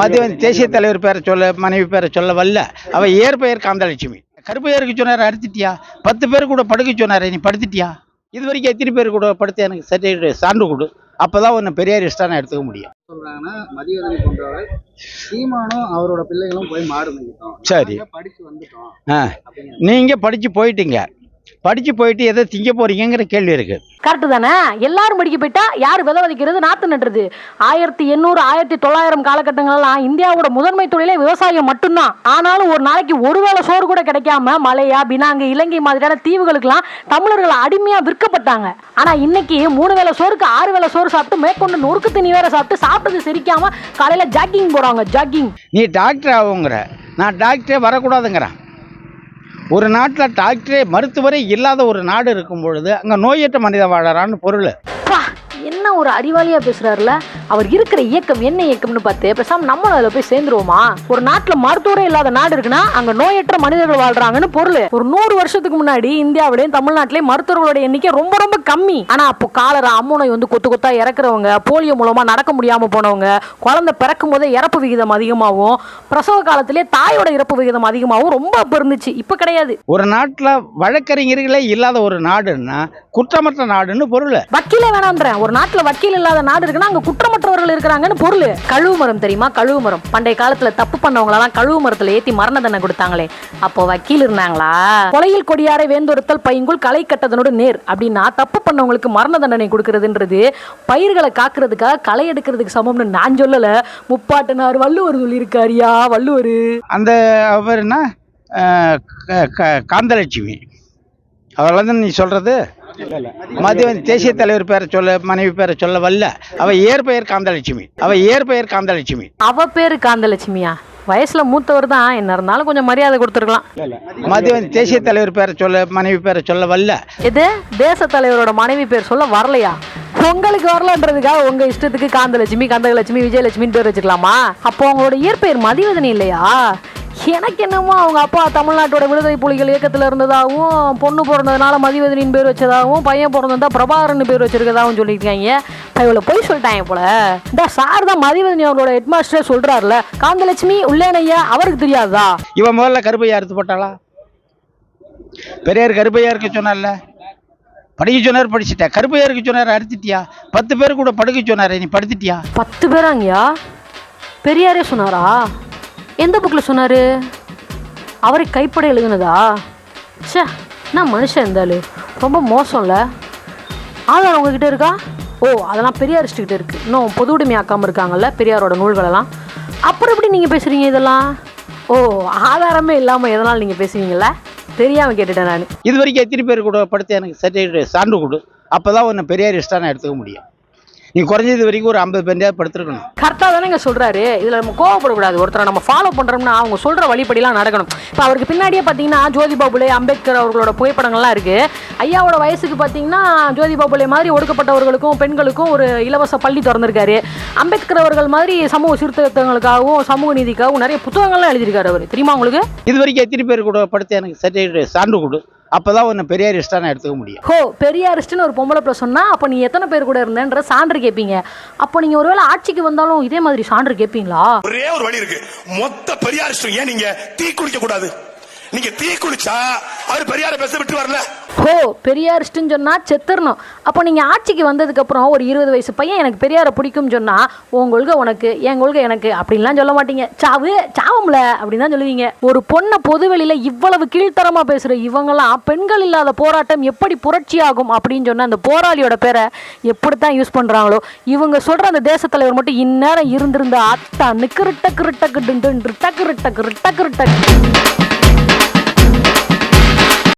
மதியம் தேசிய தலைவர் பேரை சொல்ல மனைவி பேரை சொல்ல வரல. அவ இயற்பெயர் காந்தலட்சுமி. கருப்பையருக்கு சொன்னார் அறுத்துட்டியா? பத்து பேர் கூட படுக்க சொன்னாரு நீ படுத்துட்டியா? இது வரைக்கும் எத்தனை பேர் கூட படுத்து எனக்கு சர்டிஃபிகேட் சான்று கொடு. அப்பதான் உன்னை பெரியார் இஷ்டம் எடுத்துக்க முடியும். சொல்றாங்கன்னா மதியதனை போன்றவர் சீமானும் அவரோட பிள்ளைகளும் போய் மேய்க்கிட்டோம் சரி. படிச்சு வந்துட்டோம். நீங்க படிச்சு போயிட்டீங்க. படிச்சு போயிட்டு எதை திங்க போறீங்கங்கிற கேள்வி இருக்கு. கரெக்டு தானே? எல்லாரும் படிக்க போயிட்டா யார் விதை விதைக்கிறது? நாத்து நட்டுறது. ஆயிரத்தி எண்ணூறு ஆயிரத்தி தொள்ளாயிரம் காலகட்டங்களெல்லாம் இந்தியாவோட முதன்மை தொழிலே விவசாயம் மட்டும்தான். ஆனாலும் ஒரு நாளைக்கு ஒருவேளை சோறு கூட கிடைக்காம மலையா பினாங்கு இலங்கை மாதிரியான தீவுகளுக்கெல்லாம் தமிழர்கள் அடிமையா விற்கப்பட்டாங்க. ஆனா இன்னைக்கு மூணு வேளை சோறுக்கு ஆறு வேளை சோறு சாப்பிட்டு மேற்கொண்டு நொறுக்கு தண்ணி வேற சாப்பிட்டு சாப்பிட்டது செரிக்காம காலையில ஜாக்கிங் போறாங்க ஜாக்கிங் நீ டாக்டர் ஆகுங்கிற. நான் டாக்டரே வரக்கூடாதுங்கிறேன். ஒரு நாட்டில் டாக்டரே மருத்துவரே இல்லாத ஒரு நாடு இருக்கும் பொழுது அங்கே நோயற்ற மனித வாழறான்னு பொருள். என்ன ஒரு அறிவாளியா பேசுறாருல? அவர் இருக்கிற இயக்கம் என்ன இயக்கம்னு பார்த்து பேசாம நம்மளும் அதுல போய் சேர்ந்துருவோமா? ஒரு நாட்டுல மருத்துவரே இல்லாத நாடு இருக்குன்னா அங்க நோயற்ற மனிதர்கள் வாழ்றாங்கன்னு பொருள். ஒரு நூறு வருஷத்துக்கு முன்னாடி இந்தியாவிலேயும் தமிழ்நாட்டிலேயும் மருத்துவர்களோட எண்ணிக்கை ரொம்ப ரொம்ப கம்மி. ஆனா அப்போ காலரா அம்முனை வந்து கொத்து கொத்தா இறக்குறவங்க போலியோ மூலமா நடக்க முடியாம போனவங்க குழந்தை பிறக்கும் போதே இறப்பு விகிதம் அதிகமாகவும் பிரசவ காலத்திலே தாயோட இறப்பு விகிதம் அதிகமாகவும் ரொம்ப அப்ப இருந்துச்சு இப்ப கிடையாது. ஒரு நாட்டில் வழக்கறிஞர்களே இல்லாத ஒரு நாடுன்னா குற்றமற்ற நாடுன்னு பொருள். வக்கீலே வேணான்றேன் ஒரு நாட்டுல வக்கீல் இல்லாத நாடு இருக்குன்னா அங்க குற்றமற்றவர்கள் இருக்கிறாங்கன்னு பொருள். கழுவு மரம் தெரியுமா? கழுவு மரம். பண்டைய காலத்துல தப்பு பண்ணவங்களெல்லாம் கழுவு மரத்துல ஏத்தி மரண தண்டனை கொடுத்தாங்களே. அப்போ வக்கீல் இருந்தாங்களா? கொலையில் கொடியாரை வேந்தொருத்தல் பைங்குள் களை கட்டதனோடு நேர். அப்படின்னா தப்பு பண்ணவங்களுக்கு மரண தண்டனை கொடுக்கறதுன்றது பயிர்களை காக்குறதுக்காக களை எடுக்கிறதுக்கு சமம்னு நான் சொல்லல. முப்பாட்டனார் வள்ளுவர் சொல்லியிருக்காரியா வள்ளுவர்? அந்த அவர் என்ன? காந்தலட்சுமி. அவர்லாம் தான் நீ சொல்றது? மதியம் தேசிய தலைவர் பேரை சொல்ல மனைவி பேரை சொல்ல வரல. அவ இயற்பெயர் காந்தலட்சுமி. அவ இயற்பெயர் காந்தலட்சுமி. அவ பேரு காந்தலட்சுமியா? வயசுல மூத்தவர் தான். என்ன இருந்தாலும் கொஞ்சம் மரியாதை கொடுத்துருக்கலாம். மதியம் தேசிய தலைவர் பேரை சொல்ல மனைவி பேரை சொல்ல வரல. இது தேச தலைவரோட மனைவி பேர் சொல்ல வரலையா? உங்களுக்கு வரலன்றதுக்காக உங்க இஷ்டத்துக்கு காந்தலட்சுமி கந்தகலட்சுமி விஜயலட்சுமின்னு பேர் வச்சுக்கலாமா? அப்போ அவங்களோட இயற்பெயர் மதிவதனி இல்லையா? எனக்கு என்னமோ அவங்க அப்பா தமிழ்நாட்டோட விடுதலை புலிகள் இயக்கத்துல இருந்ததாகவும் பொண்ணு பிறந்ததுனால மதிவதனின் பேர் வச்சதாகவும் பையன் பிறந்ததா பிரபாகரன் பேர் வச்சிருக்கதாகவும் சொல்லியிருக்காங்க. இவ்வளோ போய் சொல்லிட்டாங்க போல. இந்த சார் தான் மதிவதனி அவரோட ஹெட்மாஸ்டரே சொல்றாருல. காந்தலட்சுமி உள்ளேனையா அவருக்கு தெரியாதா? இவன் முதல்ல கருப்பையா அறுத்து போட்டாளா? பெரியார் கருப்பையா இருக்க சொன்னார்ல. படிக்க சொன்னார் படிச்சுட்ட. கருப்பையா இருக்க சொன்னார் அறுத்துட்டியா? பத்து பேர் கூட படுக்க சொன்னாரு நீ படுத்துட்டியா? பத்து பேராங்கயா? பெரியாரே சொன்னாரா? எந்த புக்கில் சொன்னார்? அவரை கைப்பட எழுதுனதா? ச்சே நான் மனுஷன் இருந்தாலும் ரொம்ப மோசம்ல. ஆதாரம் உங்ககிட்ட இருக்கா? ஓ அதெல்லாம் பெரியாரிஸ்ட்டுக்கிட்ட இருக்குது இன்னும் பொது உடைமையாக்காமல் இருக்காங்கல்ல பெரியாரோட நூல்களெல்லாம். அப்புறம் எப்படி நீங்கள் பேசுகிறீங்க இதெல்லாம்? ஓ ஆதாரமே இல்லாமல் எதனால் நீங்கள் பேசுவீங்கள தெரியாமல் கேட்டுட்டேன் நான். இது வரைக்கும் எத்தனை பேர் கூட படுத்து எனக்கு சர்டிஃபிகேட் சான்று கொடு. அப்பதான் உன்னை பெரியார் இஷ்டம் எடுத்துக்க முடியும். நீ குறைஞ்சது வரைக்கும் ஒரு ஐம்பது பேர் படுத்துருக்கணும். கரெக்டாக தானேங்க சொல்கிறாரு இதில் நம்ம கோவப்படக்கூடாது. ஒருத்தரை நம்ம ஃபாலோ பண்ணுறோம்னா அவங்க சொல்கிற வழிப்படிலாம் நடக்கணும். இப்போ அவருக்கு பின்னாடியே பார்த்தீங்கன்னா ஜோதி பாபுலே அம்பேத்கர் அவர்களோட புகைப்படங்கள்லாம் இருக்குது ஐயாவோட வயசுக்கு பார்த்தீங்கன்னா ஜோதி பாபுலே மாதிரி ஒடுக்கப்பட்டவர்களுக்கும் பெண்களுக்கும் ஒரு இலவச பள்ளி திறந்திருக்காரு. அம்பேத்கர் அவர்கள் மாதிரி சமூக சீர்திருத்தங்களுக்காகவும் சமூக நீதிக்காகவும் நிறைய புத்தகங்கள்லாம் எழுதியிருக்காரு அவர். தெரியுமா உங்களுக்கு? இது வரைக்கும் எத்தனை பேர் கூட படுத்து எனக்கு சர்டிஃபிகேட் சான்று கொடு. அப்பதான் உன்னை பெரியார் இஷ்டம் எடுத்துக்க முடியும். ஹோ பெரியாரிஸ்ட்னு ஒரு பொம்பளை பிள்ளை சொன்னா அப்போ நீ எத்தனை பேர் கூட இருந்தேன்ற சான்று கேட்பீங்க அப்போ நீங்கள் ஒருவேளை ஆட்சிக்கு வந்தாலும் இதே மாதிரி சான்று கேட்பீங்களா ஒரே ஒரு வழி இருக்கு. மொத்த பெரியாரிஸ்டும் ஏன் நீங்க தீ குளிக்க கூடாது? நீங்க தீ குளிச்சா அவர் பெரியார பேச விட்டு வரல ஹோ பெரியாரிஸ்ட்டுன்னு சொன்னால் செத்துறணும். அப்போ நீங்கள் ஆட்சிக்கு வந்ததுக்கப்புறம் ஒரு இருபது வயசு பையன் எனக்கு பெரியாரை பிடிக்கும்னு சொன்னால் உன் கொள்கை உனக்கு என் கொள்கை எனக்கு அப்படின்லாம் சொல்ல மாட்டீங்க. சாவு சாவம்ல அப்படின்னு தான் சொல்லுவீங்க. ஒரு பொண்ணை பொதுவெளியில் இவ்வளவு கீழ்த்தரமாக பேசுகிற இவங்கெல்லாம் பெண்கள் இல்லாத போராட்டம் எப்படி புரட்சியாகும் அப்படின்னு சொன்ன அந்த போராளியோட பேரை எப்படித்தான் யூஸ் பண்ணுறாங்களோ இவங்க சொல்கிற அந்த தேசத்தலைவர் மட்டும் இந்நேரம் இருந்திருந்த அத்தான்னு நிக்கிருட்டக்கு ரிட்டக்கு டுண்டு ரிட்டக்கு ரிட்டக்கு ரிட்டக்கு ரிட்டக்கு